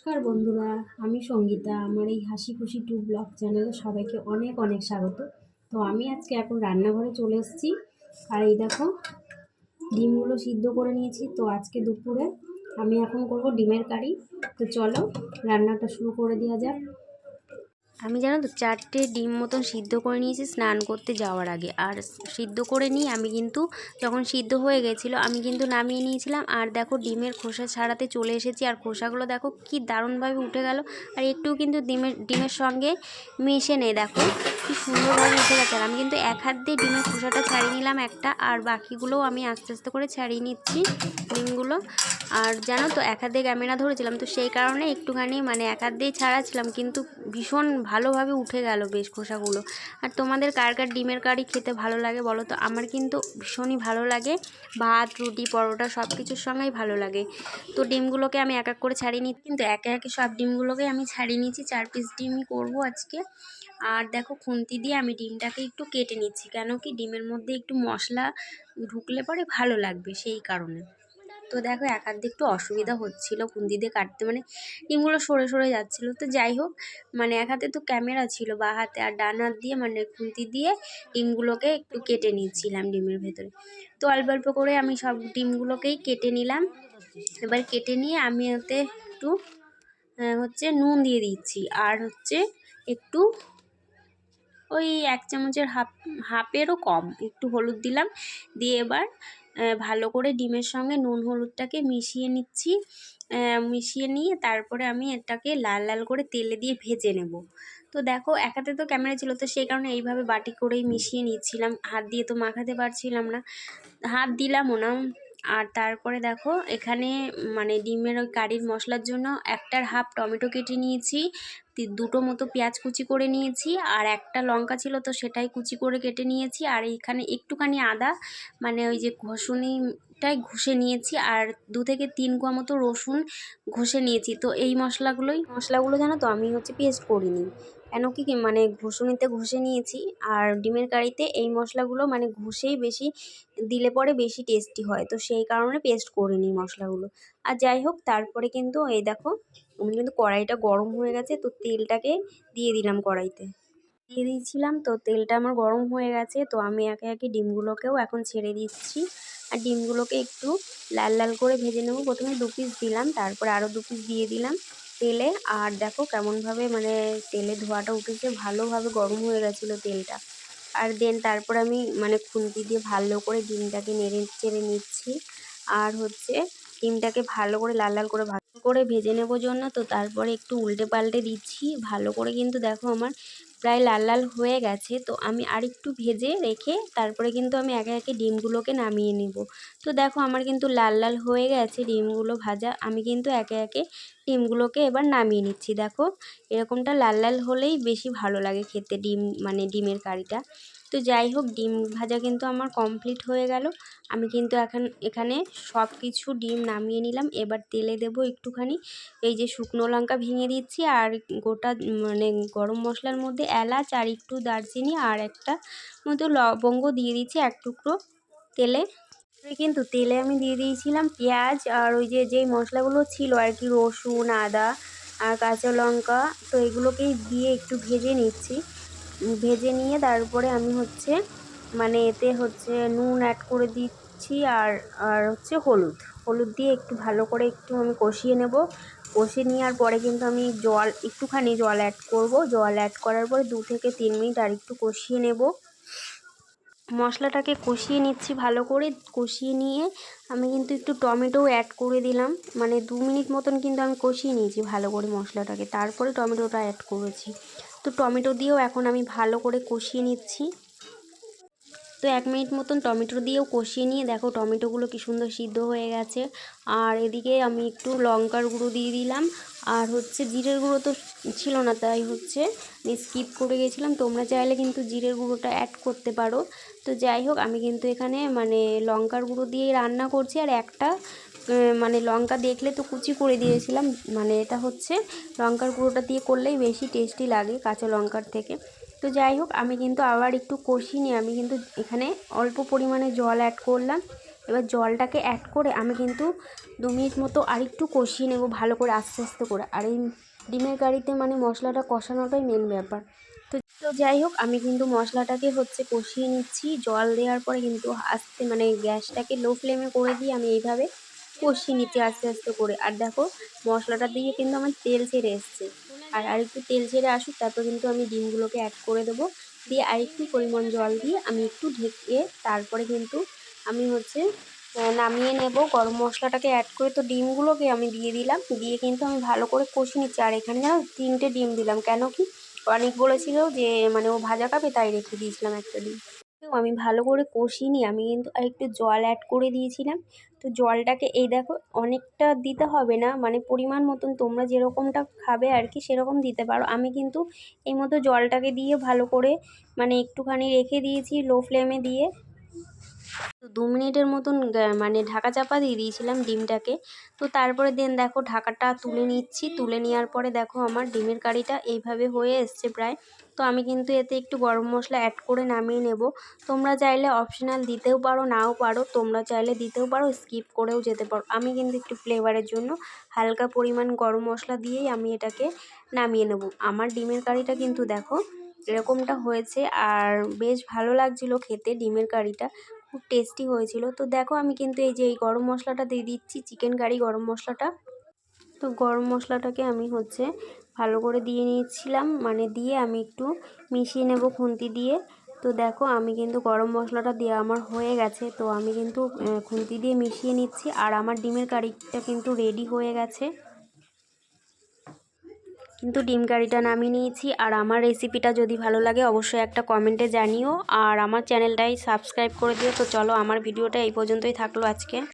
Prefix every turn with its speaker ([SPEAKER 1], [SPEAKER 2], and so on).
[SPEAKER 1] নমস্কার বন্ধুরা, আমি সঙ্গীতা। আমার এই হাসি খুশি টু ব্লগ চ্যানেলে সবাইকে অনেক অনেক স্বাগত। তো আমি আজকে এখন রান্নাঘরে চলে এসেছি। আর এই দেখো, ডিমগুলো সিদ্ধ করে নিয়েছি। তো আজকে দুপুরে আমি এখন করব ডিমের কারি। তো চলো, রান্নাটা শুরু করে দেওয়া যাক। আমি জানো তো চারটে ডিম মতন সিদ্ধ করে নিয়েছি স্নান করতে যাওয়ার আগে। আর সিদ্ধ করে নিই আমি কিন্তু যখন সিদ্ধ হয়ে গেছিল, আমি কিন্তু নামিয়ে নিয়েছিলাম। আর দেখো ডিমের খোসা ছাড়াতে চলে এসেছি। আর খোসাগুলো দেখো কি দারুণভাবে উঠে গেল। আর একটু কিন্তু ডিমের ডিমের সঙ্গে মিশে নেই, দেখো। কি সুন্দরভাবে উঠে গেছে আর আমি কিন্তু এক হাত দিয়ে ডিমের খোসাটা ছাড়িয়ে নিলাম একটা, আর বাকিগুলোও আমি আস্তে আস্তে করে ছাড়িয়ে নিচ্ছি ডিমগুলো। আর জানো তো, এক হাত দিয়ে ক্যামেরা ধরেছিলাম, তো সেই কারণে একটুখানি মানে এক হাত দিয়ে ছাড়াচ্ছিলাম, কিন্তু ভীষণ ভালোভাবে উঠে গেল বেশ খোসাগুলো। আর তোমাদের কার কার ডিমের কারি খেতে ভালো লাগে বলো তো? আমার কিন্তু ভীষণই ভালো লাগে। ভাত, রুটি, পরোটা সব কিছুর সঙ্গেই ভালো লাগে। তো ডিমগুলোকে আমি এক এক করে ছাড়িয়ে নিই কিন্তু একে একে সব ডিমগুলোকে আমি ছাড়িয়ে নিয়েছি চার পিস ডিমই করব আজকে। আর দেখো খুন্তি দিয়ে আমি ডিমটাকে একটু কেটে নিচ্ছি, কেন কি ডিমের মধ্যে একটু মশলা ঢুকলে পরে ভালো লাগবে সেই কারণে। তো দেখো এক হাত একটু অসুবিধা হচ্ছিল খুন্তি দিয়ে কাটতে মানে ডিমগুলো সরে সরে যাচ্ছিল। তো যাই হোক মানে এক হাতে তো ক্যামেরা ছিল, বা হাতে আর ডান হাত দিয়ে মানে খুন্তি দিয়ে ডিমগুলোকে একটু কেটে নিচ্ছিলাম ডিমের ভেতরে। তো অল্প অল্প করে আমি সব ডিমগুলোকেই কেটে নিলাম। এবার কেটে নিয়ে আমি ওতে একটু হচ্ছে নুন দিয়ে দিচ্ছি, আর হচ্ছে একটু ওই এক চামচের হাফ, হাফেরও কম। একটু হলুদ দিলাম। দিয়ে এবার ভালো করে ডিমের সঙ্গে নুন হলুদটাকে মিশিয়ে নিচ্ছি। মিশিয়ে নিয়ে তারপরে আমি এটাকে লাল লাল করে তেলে দিয়ে ভেজে নেব। তো দেখো একাতে তো ক্যামেরা ছিল, তো সেই কারণে এইভাবে বাটি করেই মিশিয়ে নিচ্ছিলাম। হাত দিয়ে তো মাখাতে পারছিলাম না। হাত দিলামও না। আর তারপরে দেখো, এখানে মানে ডিমের ওই কারির মশলার জন্য একটার হাফ টমেটো কেটে নিয়েছি দুটো মতো পেঁয়াজ কুচি করে নিয়েছি, আর একটা লঙ্কা ছিল তো সেটাই কুচি করে কেটে নিয়েছি, আর এইখানে একটুখানি আদা মানে ওই যে ঘষুনিটাই ঘষে নিয়েছি, আর দু থেকে তিন কোয়া মতো রসুন ঘষে নিয়েছি, তো এই মশলাগুলোই, মশলাগুলো জানো তো আমি হচ্ছে পেস্ট করিনি। কেন কি মানে ঘষুনিতে ঘষে নিয়েছি আর ডিমের কারিতে এই মশলাগুলো মানে ঘষেই বেশি দিলে পরে বেশি টেস্টি হয়। তো সেই কারণে পেস্ট করে নিই মশলাগুলো। আর যাই হোক, তারপরে কিন্তু এই দেখো, আমি কিন্তু কড়াইটা গরম হয়ে গেছে, তো তেলটাকে দিয়ে দিলাম কড়াইতে। দিয়ে দিয়েছিলাম, তো তেলটা আমার গরম হয়ে গেছে, তো আমি একে একে ডিমগুলোকেও এখন ছেড়ে দিচ্ছি। আর ডিমগুলোকে একটু লাল লাল করে ভেজে নেব। প্রথমে দু পিস দিলাম, তারপরে আরও দু পিস দিয়ে দিলাম। তেলে। আর দেখো কেমনভাবে মানে তেলে ধোয়াটা উঠেছে, ভালোভাবে গরম হয়ে গেছিল তেলটা। আর দেন তারপর আমি মানে খুন্তি দিয়ে ভালো করে ডিমটাকে নেড়ে চেড়ে নিচ্ছি। আর হচ্ছে ডিমটাকে ভালো করে লাল লাল করে ভালো করে ভেজে নেব জন্য। তো তারপরে একটু উল্টে পাল্টে দিচ্ছি। ভালো করে কিন্তু দেখো আমার প্রায় লাল লাল হয়ে গেছে। তো আমি আর একটু ভেজে রেখে তারপরে কিন্তু আমি একে একে ডিমগুলোকে নামিয়ে নেব। তো দেখো আমার কিন্তু লাল লাল হয়ে গেছে ডিমগুলো ভাজা। আমি কিন্তু একে একে ডিমগুলোকে এবার নামিয়ে নিচ্ছি। দেখো, এরকমটা লাল লাল হলেই বেশি ভালো লাগে খেতে ডিম মানে ডিমের কারিটা। তো যাই হোক, ডিম ভাজা কিন্তু আমার কমপ্লিট হয়ে গেল। আমি কিন্তু এখন, এখানে সব কিছু ডিম নামিয়ে নিলাম। এবার তেলে দেব একটুখানি এই যে শুকনো লঙ্কা ভেঙে দিচ্ছি আর গোটা মানে গরম মশলার মধ্যে এলাচ আর একটু দারচিনি আর একটা মতো লবঙ্গ দিয়ে দিচ্ছি। এক টুকরো তেলে কিন্তু তেলে আমি দিয়ে দিয়েছিলাম পেঁয়াজ আর ওই যে, যেই মশলাগুলো ছিল আর কি, রসুন, আদা আর কাঁচা লঙ্কা, তো এগুলোকেই দিয়ে একটু ভেজে নিচ্ছি। ভেজে নিয়ে তারপরে আমি হচ্ছে মানে এতে হচ্ছে নুন অ্যাড করে দিচ্ছি আর আর হচ্ছে হলুদ। হলুদ দিয়ে একটু ভালো করে একটু আমি কষিয়ে নেব। কষিয়ে নেওয়ার পরে কিন্তু আমি জল, একটুখানি জল অ্যাড করব। জল অ্যাড করার পরে দু থেকে তিন মিনিট আর একটু কষিয়ে নেব। মশলাটাকে কষিয়ে নিচ্ছি ভালো করে, কষিয়ে নিয়ে আমি কিন্তু একটু টমেটোও অ্যাড করে দিলাম। মানে দু মিনিট মতন কিন্তু আমি কষিয়ে নিয়েছি ভালো করে মশলাটাকে। তারপরে টমেটোটা অ্যাড করেছি। তো টমেটো দিয়েও এখন আমি ভালো করে কষিয়ে নিচ্ছি। তো এক মিনিট মতন টমেটো দিয়েও কষিয়ে নিয়ে দেখো টমেটোগুলো কি সুন্দর সিদ্ধ হয়ে গেছে। আর এদিকে আমি একটু লঙ্কার গুঁড়ো দিয়ে দিলাম। আর হচ্ছে জিরের গুঁড়ো তো ছিল না, তাই হচ্ছে স্কিপ করে গেছিলাম। তোমরা চাইলে কিন্তু জিরের গুঁড়োটা অ্যাড করতে পারো। তো যাই হোক, আমি কিন্তু এখানে মানে লঙ্কার গুঁড়ো দিয়েই রান্না করছি। আর একটা মানে লঙ্কা দেখলে তো কুচি করে দিয়েছিলাম। মানে এটা হচ্ছে লঙ্কার গুঁড়োটা দিয়ে করলেই বেশি টেস্টি লাগে কাঁচা লঙ্কার থেকে। তো যাই হোক, আমি কিন্তু আবার একটু কষিয়ে নিয়ে আমি কিন্তু এখানে অল্প পরিমাণে জল অ্যাড করলাম। এবার জলটাকে অ্যাড করে আমি কিন্তু দু মিনিট মতো আর একটু কষিয়ে নেব ভালো করে আস্তে আস্তে করে। আর এই ডিমের গাড়িতে মানে মশলাটা কষানোটাই মেন ব্যাপার। তো তো যাই হোক, আমি কিন্তু মশলাটাকে হচ্ছে কষিয়ে নিচ্ছি। জল দেওয়ার পরে কিন্তু আস্তে মানে গ্যাসটাকে লো ফ্লেমে করে দিয়ে আমি এইভাবে কষিয়ে নিচ্ছি আস্তে আস্তে করে। আর দেখো মশলাটা দিয়ে কিন্তু আমার তেল ছেড়ে এসছে। আর আরেকটু তেল ছেড়ে আসুক, তারপর কিন্তু আমি ডিমগুলোকে অ্যাড করে দেবো। দিয়ে আরেকটু পরিমাণ জল দিয়ে আমি একটু ঢেকে তারপরে কিন্তু আমি হচ্ছে নামিয়ে নেব। গরম মশলাটাকে অ্যাড করে তো ডিমগুলোকে আমি দিয়ে দিলাম। দিয়ে কিন্তু আমি ভালো করে কষিয়ে নিচ্ছি। আর এখানে যেন তিনটে ডিম দিলাম। কেন কি? অনেক বলেছিল যে মানে ও ভাজা খাবে তাই রেখে দিয়েছিলাম একটা ডিম। আমি ভালো করে কষিনি, আমি কিন্তু আর একটু জল অ্যাড করে দিয়েছিলাম। তো জলটাকে, এই দেখো, অনেকটা দিতে হবে না মানে পরিমাণ মতন তোমরা যেরকমটা খাবে আর কি সেরকম দিতে পারো। আমি কিন্তু এই মতো জলটাকে দিয়ে ভালো করে মানে একটুখানি রেখে দিয়েছি লো ফ্লেমে দিয়ে। দু মিনিটের মতন মানে ঢাকা চাপা দিয়ে দিয়েছিলাম ডিমটাকে। তো তারপরে দেন দেখো ঢাকাটা তুলে নিচ্ছি। তুলে নেওয়ার পরে দেখো আমার ডিমের কারিটা এইভাবে হয়ে এসছে প্রায়। তো আমি কিন্তু এতে একটু গরম মশলা অ্যাড করে নামিয়ে নেব। তোমরা চাইলে অপশনাল দিতেও পারো, নাও পারো। তোমরা চাইলে দিতেও পারো স্কিপ করেও যেতে পারো। আমি কিন্তু একটু ফ্লেভারের জন্য হালকা পরিমাণ গরম মশলা দিয়েই আমি এটাকে নামিয়ে নেব। আমার ডিমের কারিটা কিন্তু দেখো এরকমটা হয়েছে। আর বেশ ভালো লাগছিল খেতে ডিমের কারিটা। খুব টেস্টি হয়েছিল। তো দেখো আমি কিন্তু এই যে এই গরম মশলাটা দিয়ে দিচ্ছি চিকেন কারি গরম মশলাটা। তো গরম মশলাটাকে আমি হচ্ছে ভালো করে দিয়ে নিয়েছিলাম মানে দিয়ে আমি একটু মিশিয়ে নেব খুন্তি দিয়ে। তো দেখো আমি কিন্তু গরম মশলাটা দেওয়া আমার হয়ে গেছে, তো আমি কিন্তু খুন্তি দিয়ে মিশিয়ে নিচ্ছি। আর আমার ডিমের কারিটা কিন্তু রেডি হয়ে গেছে। কিন্তু ডিম কারিটা নামিয়ে নিয়েছি। আর আমার রেসিপিটা যদি ভালো লাগে, অবশ্যই একটা কমেন্টে জানিও। আর আমার চ্যানেলটাই সাবস্ক্রাইব করে দিও। তো চলো, আমার ভিডিওটা এই পর্যন্তই থাকল আজকে।